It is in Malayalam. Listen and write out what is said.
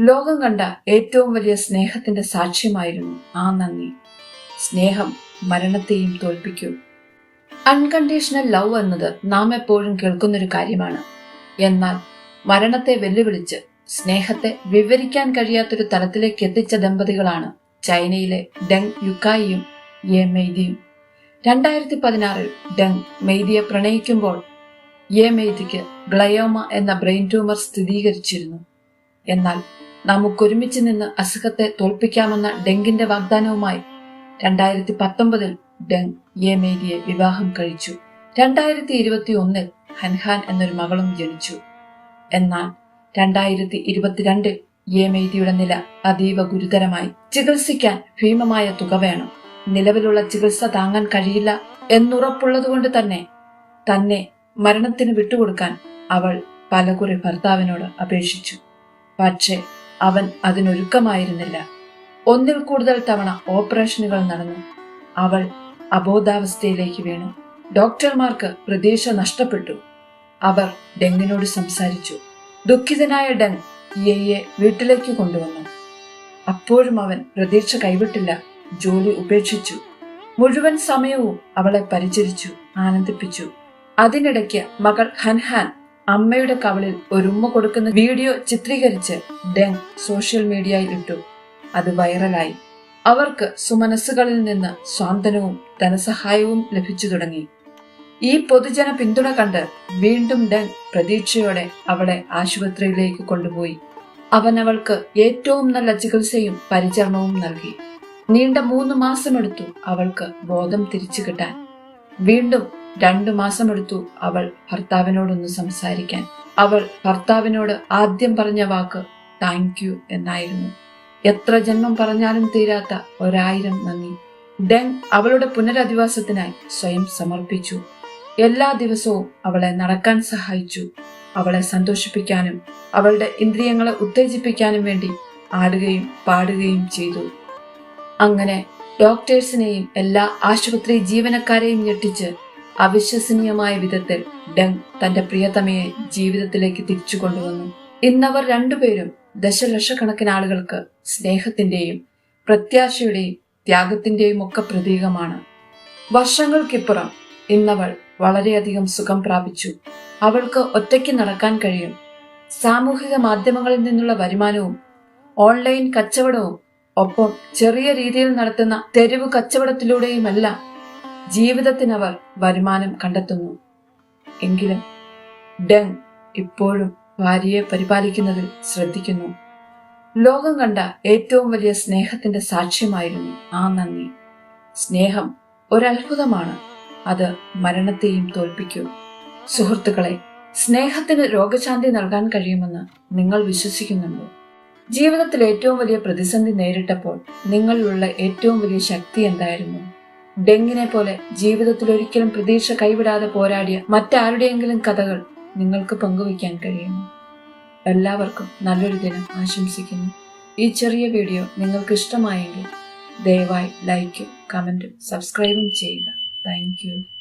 ലോകം കണ്ട ഏറ്റവും വലിയ സ്നേഹത്തിന്റെ സാക്ഷ്യമായിരുന്നു ആ നന്ദി. സ്നേഹം മരണത്തെയും തോൽപ്പിക്കൂ. അൺകണ്ടീഷണൽ ലവ് എന്നത് നാം എപ്പോഴും കേൾക്കുന്നൊരു കാര്യമാണ്. എന്നാൽ മരണത്തെ വെല്ലുവിളിച്ച് സ്നേഹത്തെ വിവരിക്കാൻ കഴിയാത്തൊരു തലത്തിലേക്ക് എത്തിച്ച ദമ്പതികളാണ് ചൈനയിലെ ഡെങ് യുക്കായിയും യെ മെയ്തിയും രണ്ടായിരത്തി പതിനാറിൽ ഡെങ് മെയ്തിയെ പ്രണയിക്കുമ്പോൾ യെ മെയ്തിക്ക് ഗ്ലയോമ എന്ന ബ്രെയിൻ ട്യൂമർ സ്ഥിരീകരിച്ചിരുന്നു. എന്നാൽ നമുക്കൊരുമിച്ച് നിന്ന് അസുഖത്തെ തോൽപ്പിക്കാമെന്ന ഡെങ്കിന്റെ വാഗ്ദാനവുമായി രണ്ടായിരത്തി പത്തൊമ്പതിൽ ഡെങ് യെ മെയ്തിയെ വിവാഹം കഴിച്ചു. രണ്ടായിരത്തി ഇരുപത്തി ഒന്നിൽ ഹൻഹാൻ എന്നൊരു മകളും ജനിച്ചു. എന്നാൽ രണ്ടായിരത്തി ഇരുപത്തിരണ്ടിൽ യെ മെയ്തിയുടെ നില അതീവ ഗുരുതരമായി. ചികിത്സിക്കാൻ ഭീമമായ തുക വേണം. നിലവിലുള്ള ചികിത്സ താങ്ങാൻ കഴിയില്ല എന്നുറപ്പുള്ളതുകൊണ്ട് തന്നെ തന്നെ മരണത്തിന് വിട്ടുകൊടുക്കാൻ അവൾ പലകുറി ഭർത്താവിനോട് അപേക്ഷിച്ചു. പക്ഷേ അവൻ അതിനൊരുക്കമായിരുന്നില്ല. ഒന്നിൽ കൂടുതൽ തവണ ഓപ്പറേഷനുകൾ നടന്നു. അവൾ അബോധാവസ്ഥയിലേക്ക് വീണു. ഡോക്ടർമാർക്ക് പ്രതീക്ഷ നഷ്ടപ്പെട്ടു. അവർ ഡെങ്ങിനോട് സംസാരിച്ചു. ദുഃഖിതനായ ഡെങ് ഇയെ വീട്ടിലേക്ക് കൊണ്ടുവന്നു. അപ്പോഴും അവൻ പ്രതീക്ഷ കൈവിട്ടില്ല. ജോലി ഉപേക്ഷിച്ചു. മുഴുവൻ സമയവും അവളെ പരിചരിച്ചു ആനന്ദിപ്പിച്ചു. അതിനിടയ്ക്ക് മകൾ ഹൻഹാൻ അമ്മയുടെ കവളിൽ ഒരുമ്മ കൊടുക്കുന്ന വീഡിയോ ചിത്രീകരിച്ച് ഡെങ് സോഷ്യൽ മീഡിയയിൽ ഇട്ടു. അത് വൈറലായി. അവർക്ക് സുമനസ്സുകളിൽ നിന്ന് സ്വാന്തനവും ധനസഹായവും ലഭിച്ചു തുടങ്ങി. ഈ പൊതുജന പിന്തുണ കണ്ട് വീണ്ടും ഡെങ് പ്രതീക്ഷയോടെ അവളെ ആശുപത്രിയിലേക്ക് കൊണ്ടുപോയി. അവൻ അവൾക്ക് ഏറ്റവും നല്ല ചികിത്സയും പരിചരണവും നൽകി. നീണ്ട മൂന്ന് മാസമെടുത്തു അവൾക്ക് ബോധം തിരിച്ചു കിട്ടാൻ. വീണ്ടും രണ്ടു മാസമെടുത്തു അവൾ ഭർത്താവിനോടൊന്ന് സംസാരിക്കാൻ. അവൾ ഭർത്താവിനോട് ആദ്യം പറഞ്ഞ വാക്ക് താങ്ക് യു എന്നായിരുന്നു. എത്ര ജന്മം പറഞ്ഞാലും തീരാത്ത ഒരായിരം നന്ദി. ഡെങ് അവളുടെ പുനരധിവാസത്തിനായി സ്വയം സമർപ്പിച്ചു. എല്ലാ ദിവസവും അവളെ നടക്കാൻ സഹായിച്ചു. അവളെ സന്തോഷിപ്പിക്കാനും അവളുടെ ഇന്ദ്രിയങ്ങളെ ഉത്തേജിപ്പിക്കാനും വേണ്ടി ആടുകയും പാടുകയും ചെയ്തു. അങ്ങനെ ഡോക്ടേഴ്സിനെയും എല്ലാ ആശുപത്രി ജീവനക്കാരെയും ഞെട്ടിച്ച് അവിശ്വസനീയമായ വിധത്തിൽ ഡെങ് തന്റെ പ്രിയതമയെ ജീവിതത്തിലേക്ക് തിരിച്ചു കൊണ്ടുവന്നു. ഇന്നവർ രണ്ടുപേരും ദശലക്ഷക്കണക്കിന് ആളുകൾക്ക് സ്നേഹത്തിന്റെയും പ്രത്യാശയുടെയും ത്യാഗത്തിന്റെയും ഒക്കെ പ്രതീകമാണ്. വർഷങ്ങൾക്കിപ്പുറം ഇന്നവൾ വളരെയധികം സുഖം പ്രാപിച്ചു. അവൾക്ക് ഒറ്റയ്ക്ക് നടക്കാൻ കഴിയും. സാമൂഹിക മാധ്യമങ്ങളിൽ നിന്നുള്ള വരുമാനവും ഓൺലൈൻ കച്ചവടവും ഒപ്പം ചെറിയ രീതിയിൽ നടത്തുന്ന തെരുവ് കച്ചവടത്തിലൂടെയുമെല്ലാം ജീവിതത്തിനവർ വരുമാനം കണ്ടെത്തുന്നു. എങ്കിലും ഡെങ് ഇപ്പോഴും ഭാര്യയെ പരിപാലിക്കുന്നതിൽ ശ്രദ്ധിക്കുന്നു. ലോകം കണ്ട ഏറ്റവും വലിയ സ്നേഹത്തിന്റെ സാക്ഷ്യമായിരുന്നു ആ നന്ദി. സ്നേഹം ഒരത്ഭുതമാണ്. അത് മരണത്തെയും തോൽപ്പിക്കൂ. സുഹൃത്തുക്കളെ സ്നേഹത്തിന് രോഗശാന്തി നൽകാൻ കഴിയുമെന്ന് നിങ്ങൾ വിശ്വസിക്കുന്നുണ്ടോ? ജീവിതത്തിൽ ഏറ്റവും വലിയ പ്രതിസന്ധി നേരിട്ടപ്പോൾ നിങ്ങളിലുള്ള ഏറ്റവും വലിയ ശക്തി എന്തായിരുന്നു? ഡെങ്ങിനെ പോലെ ജീവിതത്തിൽ ഒരിക്കലും പ്രതീക്ഷ കൈവിടാതെ പോരാടിയ മറ്റാരുടെയെങ്കിലും കഥകൾ നിങ്ങൾക്ക് പങ്കുവയ്ക്കാൻ കഴിയുന്നു എല്ലാവർക്കും നല്ലൊരു ദിനം ആശംസിക്കുന്നു. ഈ ചെറിയ വീഡിയോ നിങ്ങൾക്ക് ഇഷ്ടമായെങ്കിൽ ദയവായി ലൈക്കും കമന്റും സബ്സ്ക്രൈബും ചെയ്യുക. താങ്ക്